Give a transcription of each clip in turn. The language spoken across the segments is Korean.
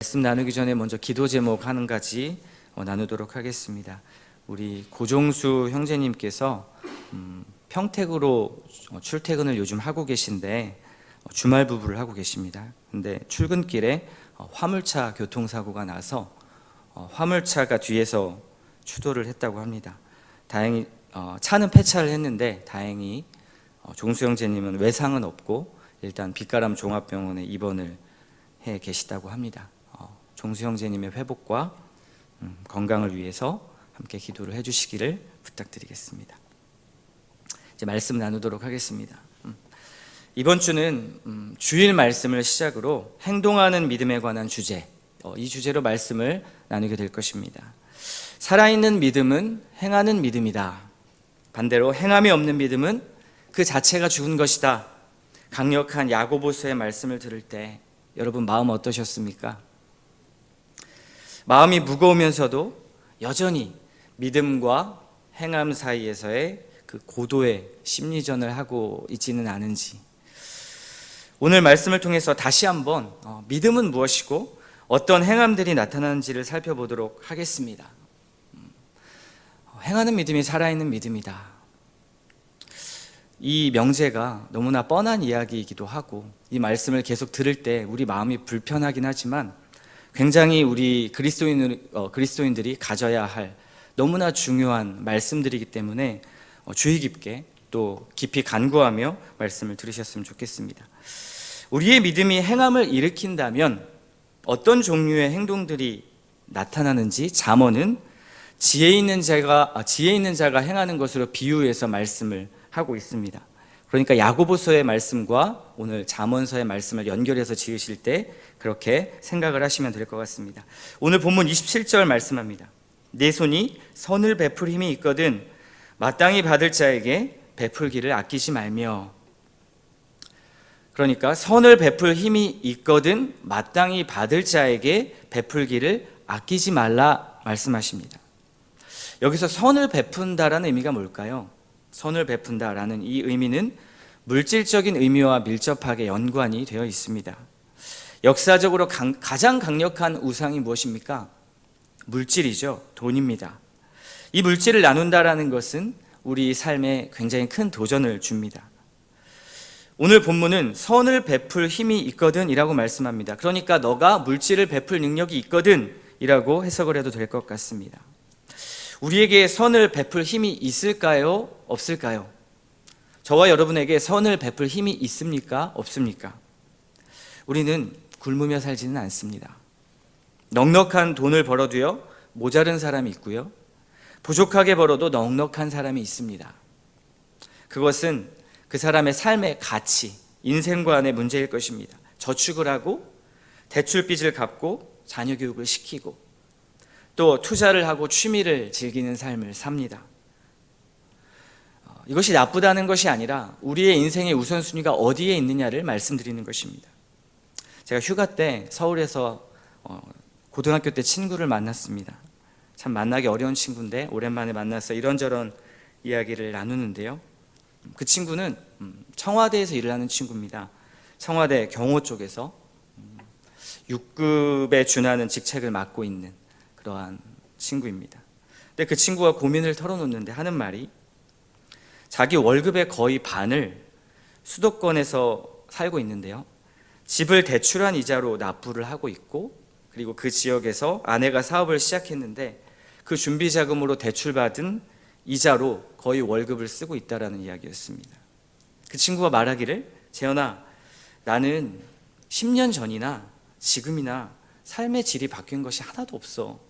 말씀 나누기 전에 먼저 기도 제목 한 가지 어, 나누도록 하겠습니다. 우리 고종수 형제님께서 음, 평택으로 어, 출퇴근을 요즘 하고 계신데 어, 주말 부부를 하고 계십니다. 근데 출근길에 어, 화물차 교통사고가 나서 어, 화물차가 뒤에서 추돌을 했다고 합니다. 다행히 어, 차는 폐차를 했는데 다행히 어, 종수 형제님은 외상은 없고 일단 빛가람 종합병원에 입원을 해 계시다고 합니다. 어, 종수 형제님의 회복과 음, 건강을 위해서 함께 기도를 해주시기를 부탁드리겠습니다. 이제 말씀 나누도록 하겠습니다. 음, 이번 주는 음, 주일 말씀을 시작으로 행동하는 믿음에 관한 주제, 어, 이 주제로 말씀을 나누게 될 것입니다. 살아있는 믿음은 행하는 믿음이다. 반대로 행함이 없는 믿음은 그 자체가 죽은 것이다. 강력한 야고보서의 말씀을 들을 때 여러분 마음 어떠셨습니까? 마음이 무거우면서도 여전히 믿음과 행함 사이에서의 그 고도의 심리전을 하고 있지는 않은지 오늘 말씀을 통해서 다시 한번 어, 믿음은 무엇이고 어떤 행함들이 나타나는지를 살펴보도록 하겠습니다. 음, 어, 행하는 믿음이 살아있는 믿음이다. 이 명제가 너무나 뻔한 이야기이기도 하고 이 말씀을 계속 들을 때 우리 마음이 불편하긴 하지만 굉장히 우리 그리스도인 어, 그리스도인들이 가져야 할 너무나 중요한 말씀들이기 때문에 어, 주의 깊게 또 깊이 간구하며 말씀을 들으셨으면 좋겠습니다. 우리의 믿음이 행함을 일으킨다면 어떤 종류의 행동들이 나타나는지 잠언은 지혜 있는 자가 아, 지혜 있는 자가 행하는 것으로 비유해서 말씀을 하고 있습니다. 그러니까 야고보서의 말씀과 오늘 잠언서의 말씀을 연결해서 지으실 때 그렇게 생각을 하시면 될 것 같습니다. 오늘 본문 27절 말씀합니다. 내 손이 선을 베풀 힘이 있거든 마땅히 받을 자에게 베풀기를 아끼지 말며 그러니까 선을 베풀 힘이 있거든 마땅히 받을 자에게 베풀기를 아끼지 말라 말씀하십니다. 여기서 선을 베푼다라는 의미가 뭘까요? 선을 베푼다라는 이 의미는 물질적인 의미와 밀접하게 연관이 되어 있습니다. 역사적으로 강, 가장 강력한 우상이 무엇입니까? 물질이죠. 돈입니다. 이 물질을 나눈다라는 것은 우리 삶에 굉장히 큰 도전을 줍니다. 오늘 본문은 선을 베풀 힘이 있거든 이라고 말씀합니다. 그러니까 너가 물질을 베풀 능력이 있거든 이라고 해석을 해도 될 것 같습니다. 우리에게 선을 베풀 힘이 있을까요? 없을까요? 저와 여러분에게 선을 베풀 힘이 있습니까? 없습니까? 우리는 굶으며 살지는 않습니다. 넉넉한 돈을 벌어도요, 모자른 사람이 있고요, 부족하게 벌어도 넉넉한 사람이 있습니다. 그것은 그 사람의 삶의 가치, 인생관의 문제일 것입니다. 저축을 하고, 대출빚을 갚고, 자녀 교육을 시키고, 또 투자를 하고 취미를 즐기는 삶을 삽니다. 어, 이것이 나쁘다는 것이 아니라 우리의 인생의 우선순위가 어디에 있느냐를 말씀드리는 것입니다. 제가 휴가 때 서울에서 어, 고등학교 때 친구를 만났습니다. 참 만나기 어려운 친구인데 오랜만에 만나서 이런저런 이야기를 나누는데요. 그 친구는 음, 청와대에서 일을 하는 친구입니다. 청와대 경호 쪽에서 6급에 준하는 직책을 맡고 있는 그러한 친구입니다. 근데 그 친구가 고민을 털어놓는데 하는 말이 자기 월급의 거의 반을 수도권에서 살고 있는데요. 집을 대출한 이자로 납부를 하고 있고 그리고 그 지역에서 아내가 사업을 시작했는데 그 준비 자금으로 대출받은 이자로 거의 월급을 쓰고 있다라는 이야기였습니다. 그 친구가 말하기를 재현아 나는 10년 전이나 지금이나 삶의 질이 바뀐 것이 하나도 없어.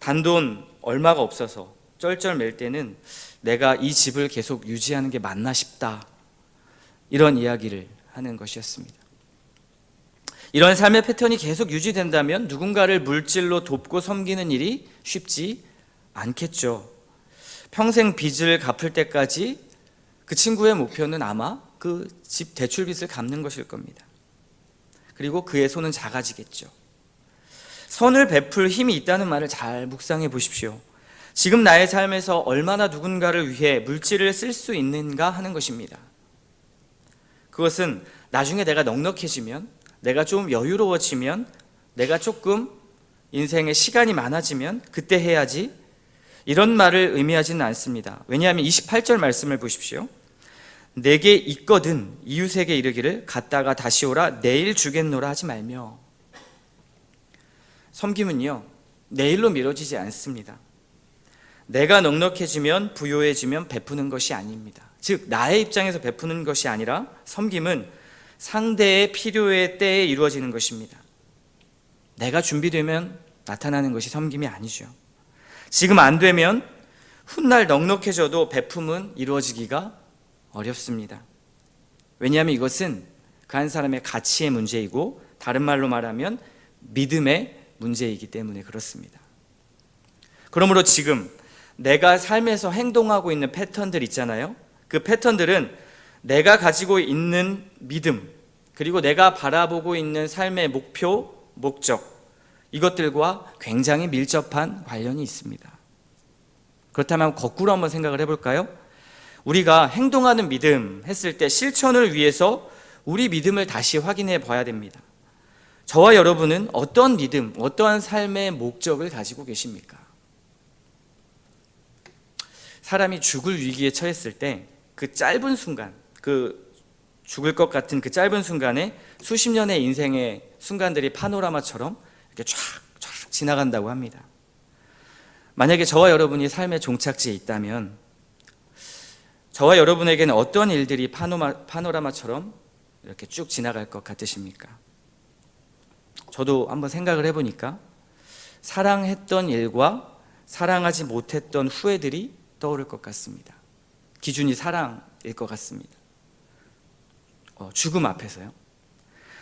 단돈 얼마가 없어서 쩔쩔맬 때는 내가 이 집을 계속 유지하는 게 맞나 싶다. 이런 이야기를 하는 것이었습니다. 이런 삶의 패턴이 계속 유지된다면 누군가를 물질로 돕고 섬기는 일이 쉽지 않겠죠. 평생 빚을 갚을 때까지 그 친구의 목표는 아마 그 집 대출 빚을 갚는 것일 겁니다. 그리고 그의 손은 작아지겠죠. 선을 베풀 힘이 있다는 말을 잘 묵상해 보십시오. 지금 나의 삶에서 얼마나 누군가를 위해 물질을 쓸 수 있는가 하는 것입니다. 그것은 나중에 내가 넉넉해지면, 내가 좀 여유로워지면 내가 조금 인생에 시간이 많아지면 그때 해야지 이런 말을 의미하지는 않습니다. 왜냐하면 28절 말씀을 보십시오. 내게 있거든 이웃에게 이르기를 갔다가 다시 오라 내일 주겠노라 하지 말며 섬김은요 내일로 미뤄지지 않습니다. 내가 넉넉해지면 부요해지면 베푸는 것이 아닙니다. 즉 나의 입장에서 베푸는 것이 아니라 섬김은 상대의 필요의 때에 이루어지는 것입니다. 내가 준비되면 나타나는 것이 섬김이 아니죠. 지금 안 되면 훗날 넉넉해져도 베품은 이루어지기가 어렵습니다. 왜냐하면 이것은 그 한 사람의 가치의 문제이고 다른 말로 말하면 믿음의 문제이기 때문에 그렇습니다. 그러므로 지금 내가 삶에서 행동하고 있는 패턴들 있잖아요. 그 패턴들은 내가 가지고 있는 믿음, 그리고 내가 바라보고 있는 삶의 목표, 목적, 이것들과 굉장히 밀접한 관련이 있습니다. 그렇다면 거꾸로 한번 생각을 해볼까요? 우리가 행동하는 믿음 했을 때 실천을 위해서 우리 믿음을 다시 확인해 봐야 됩니다. 저와 여러분은 어떤 믿음, 어떠한 삶의 목적을 가지고 계십니까? 사람이 죽을 위기에 처했을 때 그 짧은 순간, 그 죽을 것 같은 그 짧은 순간에 수십 년의 인생의 순간들이 파노라마처럼 이렇게 쫙, 쫙 지나간다고 합니다. 만약에 저와 여러분이 삶의 종착지에 있다면 저와 여러분에게는 어떤 일들이 파노마, 파노라마처럼 이렇게 쭉 지나갈 것 같으십니까? 저도 한번 생각을 해보니까 사랑했던 일과 사랑하지 못했던 후회들이 떠오를 것 같습니다. 기준이 사랑일 것 같습니다. 어, 죽음 앞에서요.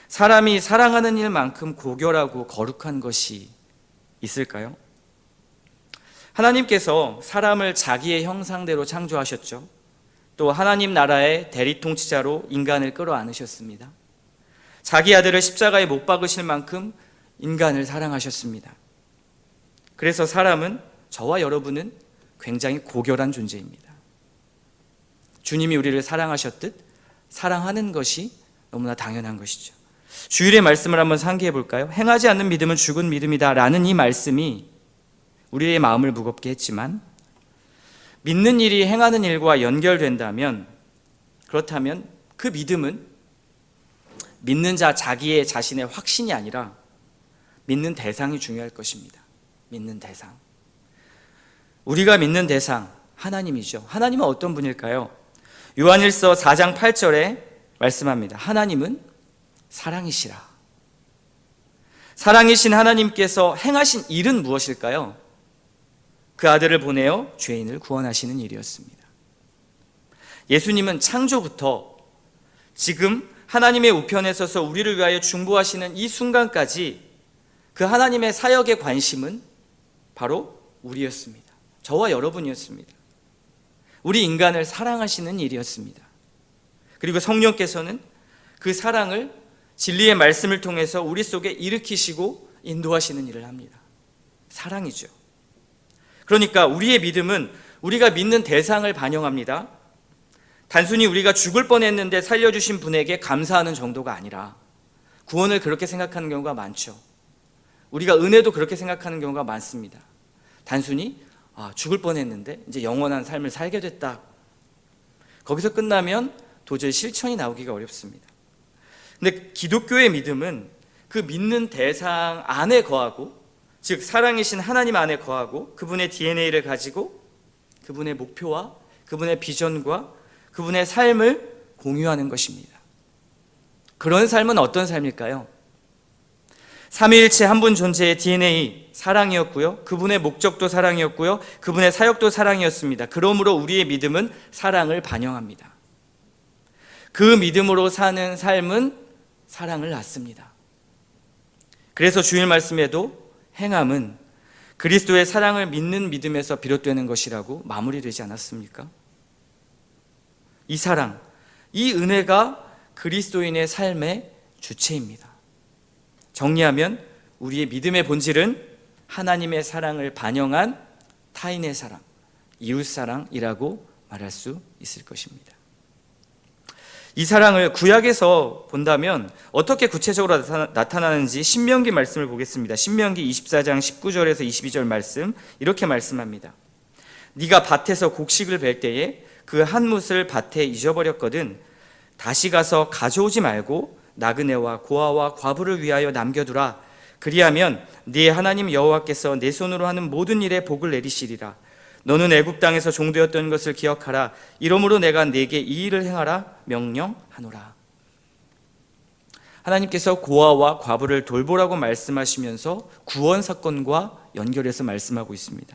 사람이 사랑하는 일만큼 고결하고 거룩한 것이 있을까요? 하나님께서 사람을 자기의 형상대로 창조하셨죠. 또 하나님 나라의 대리 통치자로 인간을 끌어안으셨습니다. 자기 아들을 십자가에 못 박으실 만큼 인간을 사랑하셨습니다. 그래서 사람은 저와 여러분은 굉장히 고결한 존재입니다. 주님이 우리를 사랑하셨듯 사랑하는 것이 너무나 당연한 것이죠. 주일의 말씀을 한번 상기해 볼까요? 행하지 않는 믿음은 죽은 믿음이다 라는 이 말씀이 우리의 마음을 무겁게 했지만 믿는 일이 행하는 일과 연결된다면 그렇다면 그 믿음은 믿는 자 자기의 자신의 확신이 아니라 믿는 대상이 중요할 것입니다. 믿는 대상. 우리가 믿는 대상 하나님이죠. 하나님은 어떤 분일까요? 요한일서 4장 8절에 말씀합니다. 하나님은 사랑이시라. 사랑이신 하나님께서 행하신 일은 무엇일까요? 그 아들을 보내어 죄인을 구원하시는 일이었습니다. 예수님은 창조부터 지금 하나님의 우편에 서서 우리를 위하여 중보하시는 이 순간까지 그 하나님의 사역의 관심은 바로 우리였습니다. 저와 여러분이었습니다. 우리 인간을 사랑하시는 일이었습니다. 그리고 성령께서는 그 사랑을 진리의 말씀을 통해서 우리 속에 일으키시고 인도하시는 일을 합니다. 사랑이죠. 그러니까 우리의 믿음은 우리가 믿는 대상을 반영합니다. 단순히 우리가 죽을 뻔했는데 살려주신 분에게 감사하는 정도가 아니라 구원을 그렇게 생각하는 경우가 많죠. 우리가 은혜도 그렇게 생각하는 경우가 많습니다. 단순히 아, 죽을 뻔했는데 이제 영원한 삶을 살게 됐다. 거기서 끝나면 도저히 실천이 나오기가 어렵습니다. 근데 기독교의 믿음은 그 믿는 대상 안에 거하고 즉 사랑이신 하나님 안에 거하고 그분의 DNA를 가지고 그분의 목표와 그분의 비전과 그분의 삶을 공유하는 것입니다. 그런 삶은 어떤 삶일까요? 삼위일체 한 분 존재의 DNA 사랑이었고요. 그분의 목적도 사랑이었고요. 그분의 사역도 사랑이었습니다. 그러므로 우리의 믿음은 사랑을 반영합니다. 그 믿음으로 사는 삶은 사랑을 낳습니다. 그래서 주일 말씀에도 행함은 그리스도의 사랑을 믿는 믿음에서 비롯되는 것이라고 마무리되지 않았습니까? 이 사랑, 이 은혜가 그리스도인의 삶의 주체입니다. 정리하면 우리의 믿음의 본질은 하나님의 사랑을 반영한 타인의 사랑, 이웃 사랑이라고 말할 수 있을 것입니다. 이 사랑을 구약에서 본다면 어떻게 구체적으로 나타나- 나타나는지 신명기 말씀을 보겠습니다. 신명기 24장 19절에서 22절 말씀 이렇게 말씀합니다. 네가 밭에서 곡식을 벨 때에 그 한 뭇을 밭에 잊어버렸거든 다시 가서 가져오지 말고 나그네와 고아와 과부를 위하여 남겨두라. 그리하면 네 하나님 여호와께서 내 손으로 하는 모든 일에 복을 내리시리라. 너는 애굽 땅에서 종되었던 것을 기억하라. 이러므로 내가 네게 이 일을 행하라 명령하노라. 하나님께서 고아와 과부를 돌보라고 말씀하시면서 구원 사건과 연결해서 말씀하고 있습니다.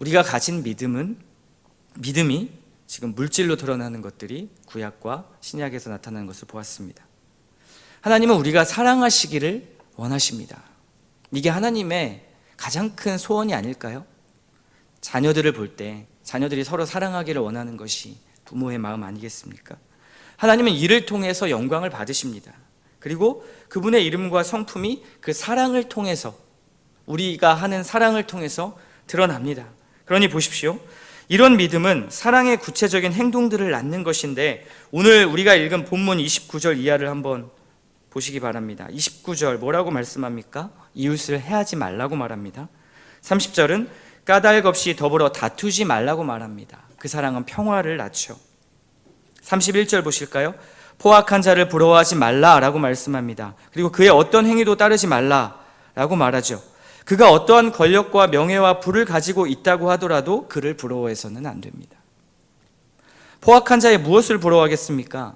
우리가 가진 믿음은 믿음이 지금 물질로 드러나는 것들이 구약과 신약에서 나타나는 것을 보았습니다. 하나님은 우리가 사랑하시기를 원하십니다. 이게 하나님의 가장 큰 소원이 아닐까요? 자녀들을 볼 때 자녀들이 서로 사랑하기를 원하는 것이 부모의 마음 아니겠습니까? 하나님은 이를 통해서 영광을 받으십니다. 그리고 그분의 이름과 성품이 그 사랑을 통해서 우리가 하는 사랑을 통해서 드러납니다. 그러니 보십시오. 이런 믿음은 사랑의 구체적인 행동들을 낳는 것인데 오늘 우리가 읽은 본문 29절 이하를 한번 보시기 바랍니다. 29절 뭐라고 말씀합니까? 이웃을 해하지 말라고 말합니다. 30절은 까닭 없이 더불어 다투지 말라고 말합니다. 그 사랑은 평화를 낳죠. 31절 보실까요? 포악한 자를 부러워하지 말라라고 말씀합니다. 그리고 그의 어떤 행위도 따르지 말라라고 말하죠. 그가 어떠한 권력과 명예와 부를 가지고 있다고 하더라도 그를 부러워해서는 안 됩니다. 포악한 자의 무엇을 부러워하겠습니까?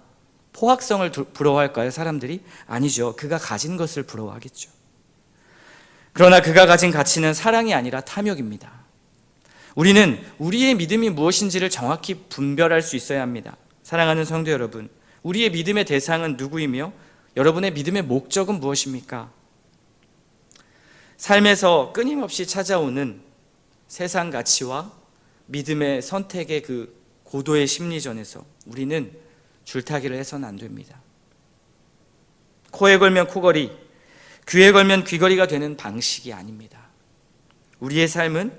포악성을 두- 부러워할까요, 사람들이? 아니죠. 그가 가진 것을 부러워하겠죠. 그러나 그가 가진 가치는 사랑이 아니라 탐욕입니다. 우리는 우리의 믿음이 무엇인지를 정확히 분별할 수 있어야 합니다. 사랑하는 성도 여러분, 우리의 믿음의 대상은 누구이며 여러분의 믿음의 목적은 무엇입니까? 삶에서 끊임없이 찾아오는 세상 가치와 믿음의 선택의 그 고도의 심리전에서 우리는 줄타기를 해서는 안 됩니다. 코에 걸면 코걸이, 귀에 걸면 귀걸이가 되는 방식이 아닙니다. 우리의 삶은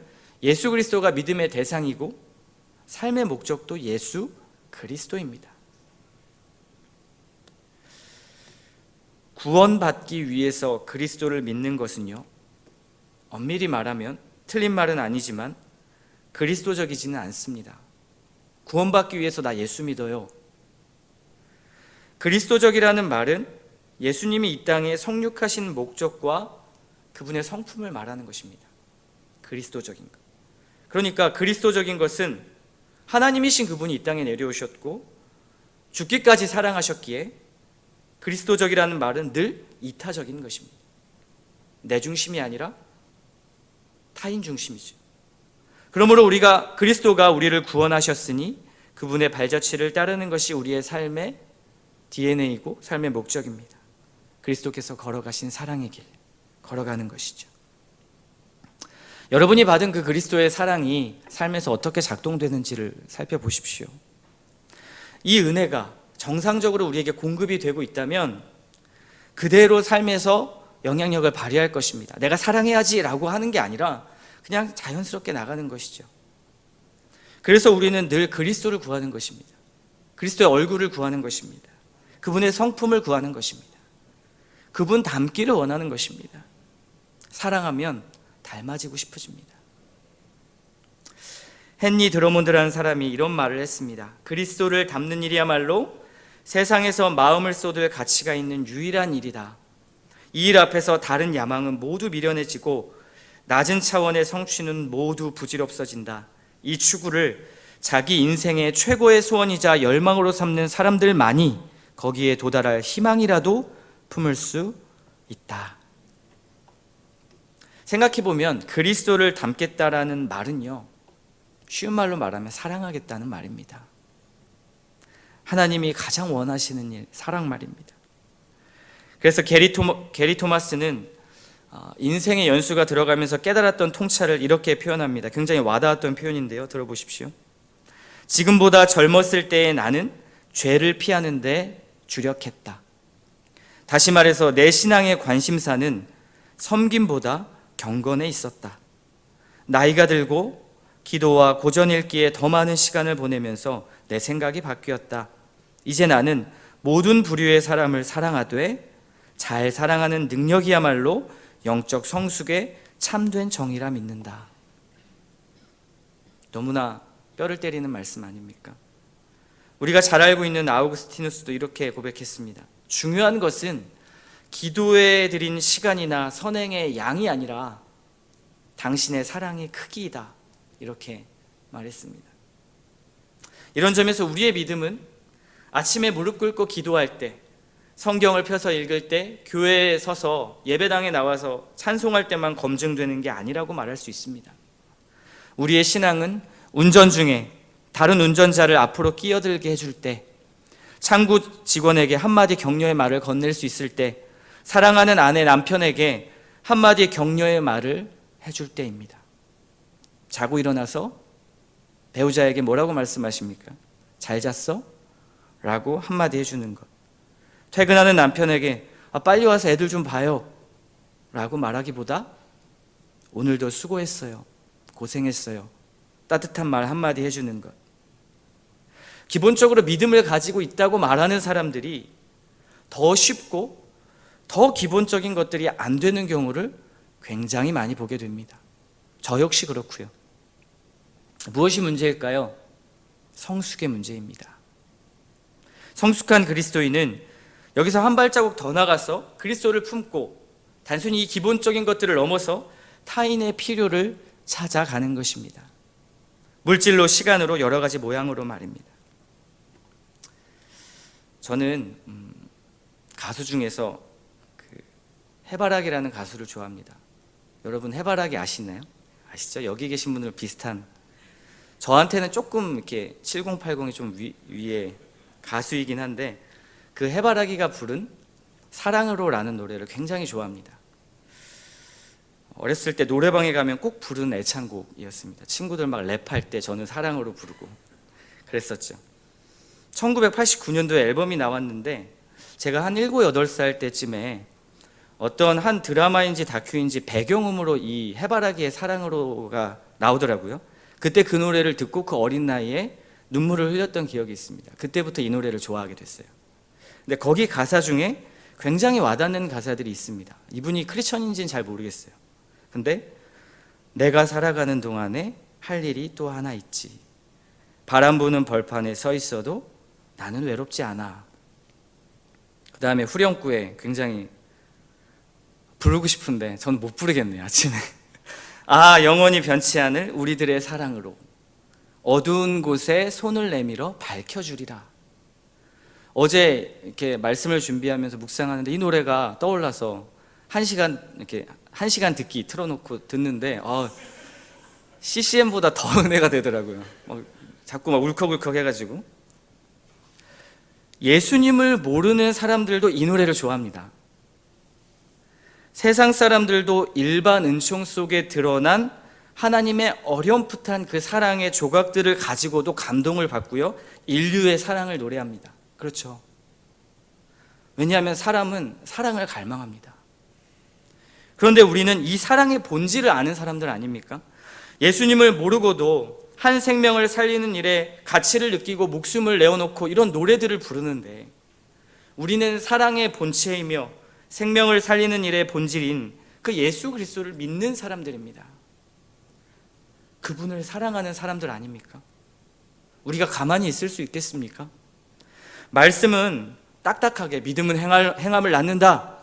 예수 그리스도가 믿음의 대상이고 삶의 목적도 예수 그리스도입니다. 구원받기 위해서 그리스도를 믿는 것은요, 엄밀히 말하면 틀린 말은 아니지만 그리스도적이지는 않습니다. 구원받기 위해서 나 예수 믿어요. 그리스도적이라는 말은 예수님이 이 땅에 성육하신 목적과 그분의 성품을 말하는 것입니다. 그리스도적인 것. 그러니까 그리스도적인 것은 하나님이신 그분이 이 땅에 내려오셨고 죽기까지 사랑하셨기에 그리스도적이라는 말은 늘 이타적인 것입니다. 내 중심이 아니라 타인 중심이죠. 그러므로 우리가 그리스도가 우리를 구원하셨으니 그분의 발자취를 따르는 것이 우리의 삶의 DNA이고 삶의 목적입니다. 그리스도께서 걸어가신 사랑의 길, 걸어가는 것이죠. 여러분이 받은 그 그리스도의 사랑이 삶에서 어떻게 작동되는지를 살펴보십시오. 이 은혜가 정상적으로 우리에게 공급이 되고 있다면 그대로 삶에서 영향력을 발휘할 것입니다. 내가 사랑해야지라고 하는 게 아니라 그냥 자연스럽게 나가는 것이죠. 그래서 우리는 늘 그리스도를 구하는 것입니다. 그리스도의 얼굴을 구하는 것입니다. 그분의 성품을 구하는 것입니다. 그분 닮기를 원하는 것입니다. 사랑하면 닮아지고 싶어집니다. 헨리 드러몬드라는 사람이 이런 말을 했습니다. 그리스도를 닮는 일이야말로 세상에서 마음을 쏟을 가치가 있는 유일한 일이다. 이 일 앞에서 다른 야망은 모두 미련해지고 낮은 차원의 성취는 모두 부질없어진다. 이 추구를 자기 인생의 최고의 소원이자 열망으로 삼는 사람들만이 거기에 도달할 희망이라도 품을 수 있다. 생각해 보면 그리스도를 닮겠다라는 말은요. 쉬운 말로 말하면 사랑하겠다는 말입니다. 하나님이 가장 원하시는 일, 사랑 말입니다. 그래서 게리, 토마, 게리 토마스는 어, 인생의 연수가 들어가면서 깨달았던 통찰을 이렇게 표현합니다. 굉장히 와닿았던 표현인데요. 들어보십시오. 지금보다 젊었을 때의 나는 죄를 피하는데 주력했다. 다시 말해서 내 신앙의 관심사는 섬김보다 경건에 있었다. 나이가 들고 기도와 고전 읽기에 더 많은 시간을 보내면서 내 생각이 바뀌었다. 이제 나는 모든 부류의 사람을 사랑하되 잘 사랑하는 능력이야말로 영적 성숙의 참된 정의라 믿는다. 너무나 뼈를 때리는 말씀 아닙니까? 우리가 잘 알고 있는 아우구스티누스도 이렇게 고백했습니다. 중요한 것은 기도에 드린 시간이나 선행의 양이 아니라 당신의 사랑의 크기이다. 이렇게 말했습니다. 이런 점에서 우리의 믿음은 아침에 무릎 꿇고 기도할 때, 성경을 펴서 읽을 때, 교회에 서서 예배당에 나와서 찬송할 때만 검증되는 게 아니라고 말할 수 있습니다. 우리의 신앙은 운전 중에 다른 운전자를 앞으로 끼어들게 해줄 때, 창구 직원에게 한마디 격려의 말을 건넬 수 있을 때, 사랑하는 아내 남편에게 한마디 격려의 말을 해줄 때입니다. 자고 일어나서 배우자에게 뭐라고 말씀하십니까? 잘 잤어? 라고 한마디 해주는 것. 퇴근하는 남편에게 아, 빨리 와서 애들 좀 봐요. 라고 말하기보다 오늘도 수고했어요. 고생했어요. 따뜻한 말 한마디 해주는 것. 기본적으로 믿음을 가지고 있다고 말하는 사람들이 더 쉽고 더 기본적인 것들이 안 되는 경우를 굉장히 많이 보게 됩니다. 저 역시 그렇고요. 무엇이 문제일까요? 성숙의 문제입니다. 성숙한 그리스도인은 여기서 한 발자국 더 나가서 그리스도를 품고 단순히 이 기본적인 것들을 넘어서 타인의 필요를 찾아가는 것입니다. 물질로, 시간으로, 여러 가지 모양으로 말입니다. 저는 음, 가수 중에서 그 해바라기라는 가수를 좋아합니다. 여러분 해바라기 아시나요? 아시죠? 여기 계신 분들 비슷한 저한테는 조금 이렇게 7080이 좀 위, 위에 가수이긴 한데 그 해바라기가 부른 사랑으로라는 노래를 굉장히 좋아합니다. 어렸을 때 노래방에 가면 꼭 부르는 애창곡이었습니다. 친구들 막 랩할 때 저는 사랑으로 부르고 그랬었죠. 1989년도에 앨범이 나왔는데 제가 한 7, 8살 때쯤에 어떤 한 드라마인지 다큐인지 배경음으로 이 해바라기의 사랑으로가 나오더라고요. 그때 그 노래를 듣고 그 어린 나이에 눈물을 흘렸던 기억이 있습니다. 그때부터 이 노래를 좋아하게 됐어요. 근데 거기 가사 중에 굉장히 와닿는 가사들이 있습니다. 이분이 크리스천인지는 잘 모르겠어요. 근데 내가 살아가는 동안에 할 일이 또 하나 있지. 바람 부는 벌판에 서 있어도 나는 외롭지 않아. 그 다음에 후렴구에 굉장히 부르고 싶은데 전못 부르겠네요 아침에 아 영원히 변치 않을 우리들의 사랑으로 어두운 곳에 손을 내밀어 밝혀주리라 어제 이렇게 말씀을 준비하면서 묵상하는데 이 노래가 떠올라서 한 시간 이렇게 한 시간 듣기 틀어놓고 듣는데 어, CCM보다 더 은혜가 되더라고요 막 자꾸 막 울컥울컥 해가지고 예수님을 모르는 사람들도 이 노래를 좋아합니다 세상 사람들도 일반 은총 속에 드러난 하나님의 어렴풋한 그 사랑의 조각들을 가지고도 감동을 받고요. 인류의 사랑을 노래합니다. 그렇죠. 왜냐하면 사람은 사랑을 갈망합니다. 그런데 우리는 이 사랑의 본질을 아는 사람들 아닙니까? 예수님을 모르고도 한 생명을 살리는 일에 가치를 느끼고 목숨을 내어놓고 이런 노래들을 부르는데 우리는 사랑의 본체이며 생명을 살리는 일의 본질인 그 예수 그리스도를 믿는 사람들입니다. 그분을 사랑하는 사람들 아닙니까? 우리가 가만히 있을 수 있겠습니까? 말씀은 딱딱하게 믿음은 행할, 행함을 낳는다.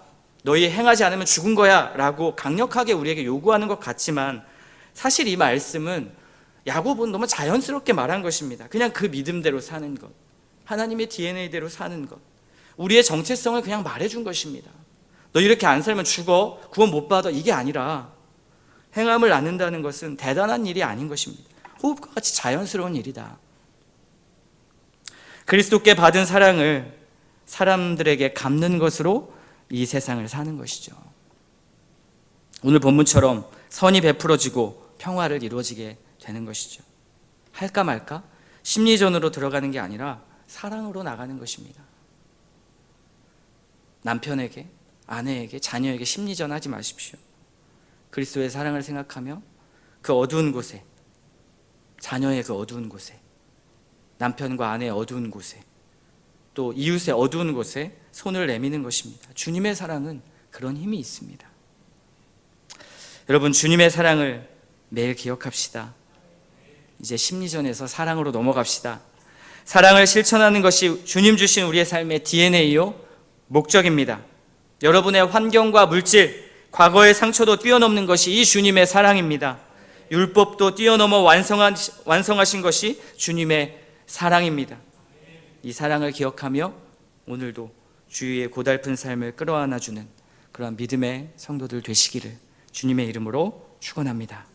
너희 행하지 않으면 죽은 거야. 라고 강력하게 우리에게 요구하는 것 같지만 사실 이 말씀은 야곱은 너무 자연스럽게 말한 것입니다. 그냥 그 믿음대로 사는 것. 하나님의 DNA대로 사는 것. 우리의 정체성을 그냥 말해준 것입니다. 너 이렇게 안 살면 죽어. 구원 못 받아. 이게 아니라 행함을 낳는다는 것은 대단한 일이 아닌 것입니다. 호흡과 같이 자연스러운 일이다. 그리스도께 받은 사랑을 사람들에게 갚는 것으로 이 세상을 사는 것이죠. 오늘 본문처럼 선이 베풀어지고 평화를 이루어지게 되는 것이죠. 할까 말까? 심리전으로 들어가는 게 아니라 사랑으로 나가는 것입니다. 남편에게, 아내에게, 자녀에게 심리전 하지 마십시오. 그리스도의 사랑을 생각하며 그 어두운 곳에, 자녀의 그 어두운 곳에, 남편과 아내의 어두운 곳에, 또 이웃의 어두운 곳에 손을 내미는 것입니다. 주님의 사랑은 그런 힘이 있습니다. 여러분, 주님의 사랑을 매일 기억합시다. 이제 심리전에서 사랑으로 넘어갑시다. 사랑을 실천하는 것이 주님 주신 우리의 삶의 DNA요, 목적입니다. 여러분의 환경과 물질, 과거의 상처도 뛰어넘는 것이 이 주님의 사랑입니다. 율법도 뛰어넘어 완성하신 것이 주님의 사랑입니다. 이 사랑을 기억하며 오늘도 주위의 고달픈 삶을 끌어안아주는 그러한 믿음의 성도들 되시기를 주님의 이름으로 축원합니다.